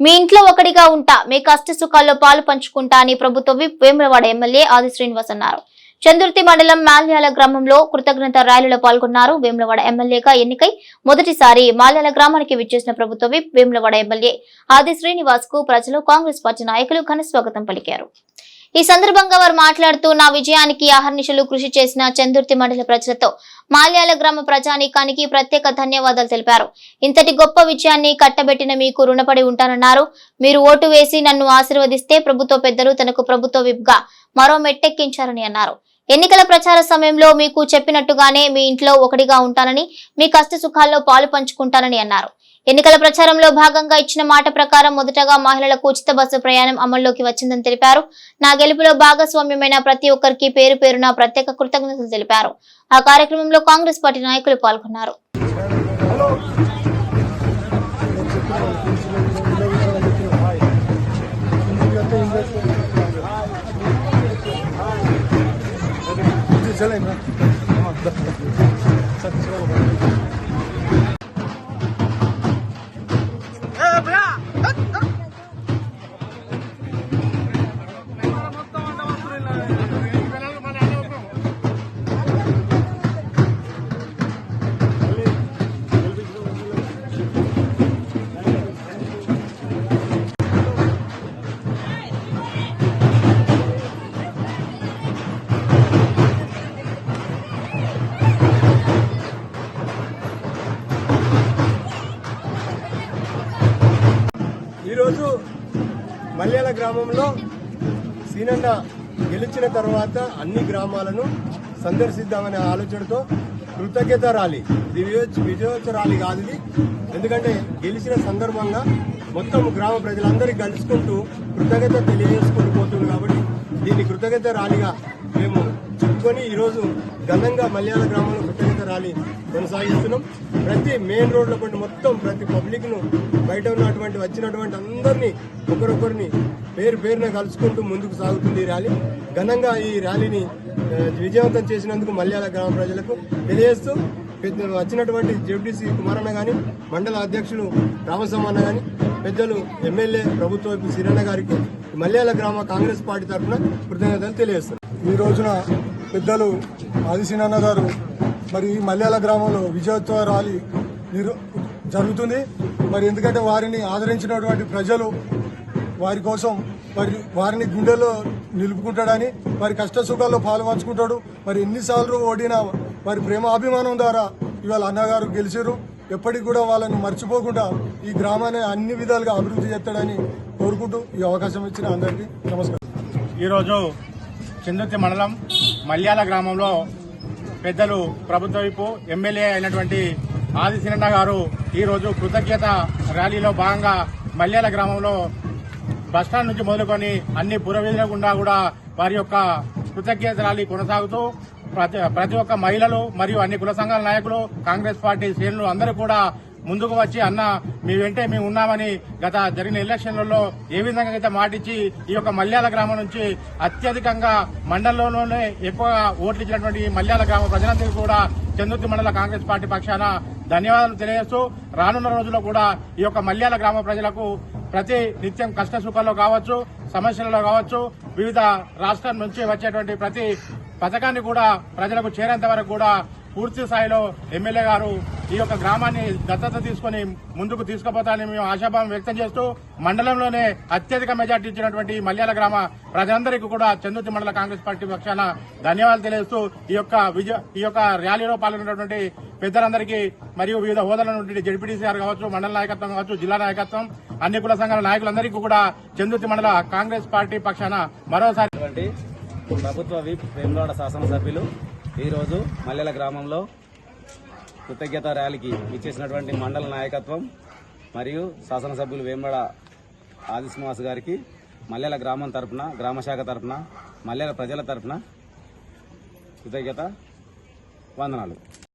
మీ ఇంట్లో ఒకటిగా ఉంటా మీ కష్ట సుఖాల్లో పాలు పంచుకుంటా అని ప్రభుత్వ విప్ వేములవాడ ఎమ్మెల్యే ఆది శ్రీనివాస్ అన్నారు. చందుర్తి మండలం మాల్యాల గ్రామంలో కృతజ్ఞత ర్యాలీలో పాల్గొన్నారు వేములవాడ ఎమ్మెల్యేగా ఎన్నికై మొదటిసారి మాల్యాల గ్రామానికి విచ్చేసిన ప్రభుత్వ విప్ వేములవాడ ఎమ్మెల్యే ఆది శ్రీనివాస్కు ప్రజలు కాంగ్రెస్ పార్టీ నాయకులు ఘన స్వాగతం పలికారు. ఈ సందర్భంగా వారు మాట్లాడుతూ నా విజయానికి అహర్నిశలు కృషి చేసిన చందుర్తి మండల ప్రజలతో మాల్యాల గ్రామ ప్రజానీకానికి ప్రత్యేక ధన్యవాదాలు తెలిపారు. ఇంతటి గొప్ప విజయాన్ని కట్టబెట్టిన మీకు రుణపడి ఉంటానన్నారు. మీరు ఓటు వేసి నన్ను ఆశీర్వదిస్తే ప్రభుత్వ పెద్దలు తనకు ప్రభుత్వ విప్గా మరో మెట్టెక్కించారని అన్నారు. ఎన్నికల ప్రచార సమయంలో మీకు చెప్పినట్టుగానే మీ ఇంట్లో ఒకటిగా ఉంటానని మీ కష్ట సుఖాల్లో పాలు పంచుకుంటానని అన్నారు. ఎన్నికల ప్రచారంలో భాగంగా ఇచ్చిన మాట ప్రకారం మొదటగా మహిళలకు ఉచిత బస్సు ప్రయాణం అమల్లోకి వచ్చిందని తెలిపారు. నా గెలుపులో భాగస్వామ్యమైన ప్రతి ఒక్కరికి పేరు పేరున ప్రత్యేక కృతజ్ఞతలు తెలిపారు. ఆ కార్యక్రమంలో కాంగ్రెస్ పార్టీ నాయకులు పాల్గొన్నారు. ఈరోజు మల్యాల గ్రామంలో సీనన్న గెలిచిన తర్వాత అన్ని గ్రామాలను సందర్శిద్దామనే ఆలోచనతో కృతజ్ఞత ర్యాలీ. ఇది విజయోత్స విజయోత్సవ ర్యాలీ కాదు ఇది. ఎందుకంటే గెలిచిన సందర్భంగా మొత్తం గ్రామ ప్రజలందరికీ కలుసుకుంటూ కృతజ్ఞత తెలియజేసుకుంటూ పోతుంది కాబట్టి దీన్ని కృతజ్ఞత ర్యాలీగా మేము చెప్పుకొని ఈరోజు ఘనంగా మల్యాల గ్రామంలో కృతజ్ఞత ర్యాలీ కొనసాగిస్తున్నాం. ప్రతి మెయిన్ రోడ్ల పండి మొత్తం ప్రతి పబ్లిక్ను బయట ఉన్నటువంటి వచ్చినటువంటి అందరినీ ఒకరొకరిని పేరు పేరున కలుసుకుంటూ ముందుకు సాగుతుంది ఈ ర్యాలీ. ఘనంగా ఈ ర్యాలీని విజయవంతం చేసినందుకు మల్యాల గ్రామ ప్రజలకు తెలియజేస్తూ పెద్ద వచ్చినటువంటి జెడ్డీసీ కుమారన్న కానీ మండల అధ్యక్షులు రామసమ్మన్న కానీ పెద్దలు ఎమ్మెల్యే ప్రభుత్వ వైపు సిరన్న గారికి మల్యాల గ్రామ కాంగ్రెస్ పార్టీ తరఫున కృతజ్ఞతలు తెలియజేస్తున్నాం. ఈ రోజున పెద్దలు ఆదిశీనన్న గారు మరి ఈ మల్యాల గ్రామంలో విజయోత్సవ ర్యాలీ నిరు జరుగుతుంది. మరి ఎందుకంటే వారిని ఆదరించినటువంటి ప్రజలు వారి కోసం మరి వారిని గుండెల్లో నిలుపుకుంటాడని వారి కష్ట సుఖాల్లో పాల్పంచుకుంటాడు. మరి ఎన్నిసార్లు ఓడినా వారి ప్రేమ అభిమానం ద్వారా ఇవాళ అన్నగారు గెలిచారు ఎప్పటికి కూడా వాళ్ళని మర్చిపోకుండా ఈ గ్రామాన్ని అన్ని విధాలుగా అభివృద్ధి చేస్తాడని కోరుకుంటూ ఈ అవకాశం ఇచ్చిన అందరికీ నమస్కారం. ఈరోజు చందుర్తి మండలం మల్యాల గ్రామంలో పెద్దలు ప్రభుత్వ వైపు ఎమ్మెల్యే అయినటువంటి ఆది గారు ఈరోజు కృతజ్ఞత ర్యాలీలో భాగంగా మల్యాల గ్రామంలో బస్టాండ్ నుంచి మొదలుకొని అన్ని పురవీధుల గుండా కూడా వారి యొక్క కృతజ్ఞత ర్యాలీ కొనసాగుతూ ప్రతి ప్రతి ఒక్క మహిళలు మరియు అన్ని కుల సంఘాల నాయకులు కాంగ్రెస్ పార్టీ శ్రేణులు అందరూ కూడా ముందుకు వచ్చి అన్న మీ వెంటే మేము ఉన్నామని గత జరిగిన ఎలక్షన్లలో ఏ విధంగా అయితే మాటిచ్చి ఈ యొక్క మల్యాల గ్రామం నుంచి అత్యధికంగా మండలంలోనే ఎక్కువ ఓట్లు ఇచ్చినటువంటి మల్యాల గ్రామ ప్రజలందరికీ కూడా చందుర్తి మండల కాంగ్రెస్ పార్టీ పక్షాన ధన్యవాదాలు తెలియజేస్తూ రానున్న రోజుల్లో కూడా ఈ యొక్క మల్యాల గ్రామ ప్రజలకు ప్రతి నిత్యం కష్ట సుఖాల్లో కావచ్చు సమస్యలలో కావచ్చు వివిధ రాష్ట్రాల నుంచి వచ్చేటువంటి ప్రతి పథకాన్ని కూడా ప్రజలకు చేరేంత వరకు కూడా పూర్తి స్థాయిలో ఎమ్మెల్యే గారు ఈ యొక్క గ్రామాన్ని దత్తత తీసుకుని ముందుకు తీసుకుపోతానని మేము ఆశాభావం వ్యక్తం చేస్తూ మండలంలోనే అత్యధిక మెజార్టీ ఇచ్చినటువంటి మల్యాల గ్రామ ప్రజలందరికీ కూడా చందుర్తి మండల కాంగ్రెస్ పార్టీ పక్షాన ధన్యవాదాలు తెలియజేస్తూ ఈ యొక్క విజయ ఈ యొక్క ర్యాలీలో పాల్గొన్నటువంటి పెద్దలందరికీ మరియు వివిధ హోదాల నుండి జడ్పీటీసీ గారు కావచ్చు మండల నాయకత్వం కావచ్చు జిల్లా నాయకత్వం అన్ని కుల సంఘాల నాయకులందరికీ కూడా చందుర్తి మండల కాంగ్రెస్ పార్టీ పక్షాన మరోసారి ప్రభుత్వ విప్ వేములవాడ శాసనసభ్యులు ఈరోజు మల్లెల గ్రామంలో కృతజ్ఞత ర్యాలీకి ఇచ్చేసినటువంటి మండల నాయకత్వం మరియు శాసనసభ్యులు వేమడ ఆది శ్రీనివాస్ గారికి మల్లెల గ్రామం తరఫున గ్రామశాఖ తరఫున మల్లెల ప్రజల తరపున కృతజ్ఞత వందనాలు.